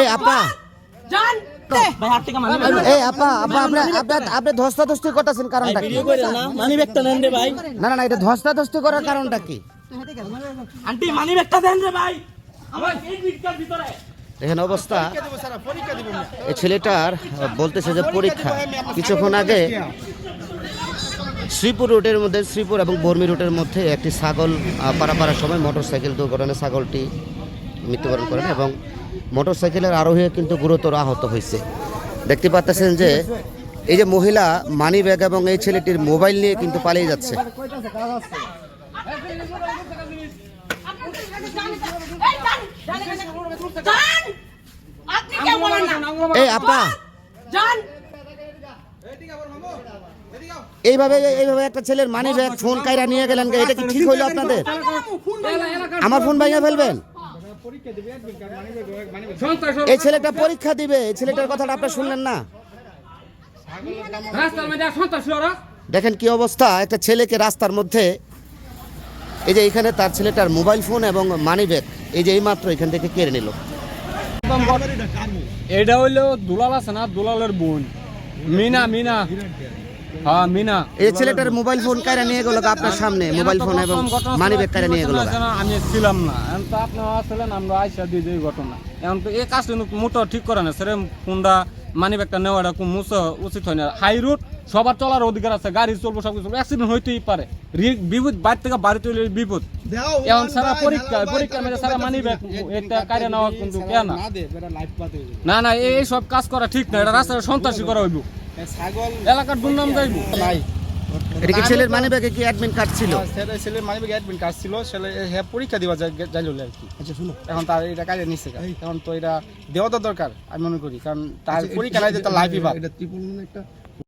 এই আপা। জান ভাই হাত থেকে এই আপা আপা আপনি ধস্তাধস্তি করতেছেন কারণটা কি? না না এটা ধস্তাধস্তি করার কারণটা কি? আন্টি মানি ব্যাগটা দেন রে ভাই। আমার এই রিক্সার ভিতরে। এখানে অবস্থা। এই ছেলেটার বলতেছে যে পরীক্ষা। কিছুক্ষণ আগে শ্রীপুর রোডের মধ্যে শ্রীপুর এবং বর্মি রোডের মধ্যে একটি ছাগল পারাপাড়ার সময় মোটরসাইকেল দুর্ঘটনায় ছাগলটি মৃত্যুবরণ করেন এবং মোটরসাইকেলের আরোহী কিন্তু গুরুতর আহত হয়েছে। দেখতে পাচ্ছেন যে এই যে মহিলা মানি ব্যাগ এবং এই ছেলেটির মোবাইল নিয়ে কিন্তু পালিয়ে যাচ্ছে। জান আপনি কে বলেন না এই আপা। জান এইভাবে এইভাবে একটা ছেলের মানি ফোন কাইরা নিয়ে গেলেন এটা কি ঠিক হইল আপনাদের? আমার ফোন ভাঙিয়ে ফেলবেন? এই ছেলেটা পরীক্ষা দিবে, এই ছেলেটার কথাটা আপনি শুনলেন না? দেখেন কি অবস্থা, একটা ছেলেকে রাস্তার মধ্যে, এই যে এখানে তার ছেলেটার মোবাইল ফোন এবং মানি ব্যাগ এই যে এইমাত্র এখান থেকে কেড়ে নিল। এটা হইল দুলাল আছে না, দুলালের বোন। মিনা মিনা। হ্যাঁ মিনা। এই ছেলেটার মোবাইল ফোন কাইরা নিয়ে গেল আপনার সামনে মোবাইল ফোন এবং মানি ব্যাগ কাইরা নিয়ে গেল আমি ছিলাম না। এখন তো আপনি ছিলেন আমরা আইসা দিয়ে ঘটনা। এখন তো এই কাজটা মোটো ঠিক করে না। সেরে ফোনটা মানি ব্যাগটা নেওয়াটা খুব মুসা উচিত হয় না। হাই রোড সবার চলার অধিকার আছে গাড়ি চলবো সব কিছু অ্যাক্সিডেন্ট হইতেই পারে। বিপদ বাইর থেকে বাড়ি তৈরি বিপদ। এখন সারা পরীক্ষা পরীক্ষা মেরে সারা মানি ব্যাগ এটা কারে নেওয়া কিন্তু কেন না? না না এই সব কাজ করা ঠিক না। এটা রাস্তায় সন্ত্রাসী করা হইব। এলাকার দুর্নাম যাইব এটা কি ছেলের মানি ব্যাগে কি অ্যাডমিট কার্ড ছিল? সেটা ছেলে মানি ব্যাগ অ্যাডমিট কার্ড ছিল ছেলে হ্যাঁ পরীক্ষা দিবা যাই যাইল আর কি। আচ্ছা শুনো। এখন তার এটা কাজে নিছে এখন তো এটা দেওয়া তো দরকার আমি মনে করি কারণ তার পরীক্ষা নাই তো লাইফই বা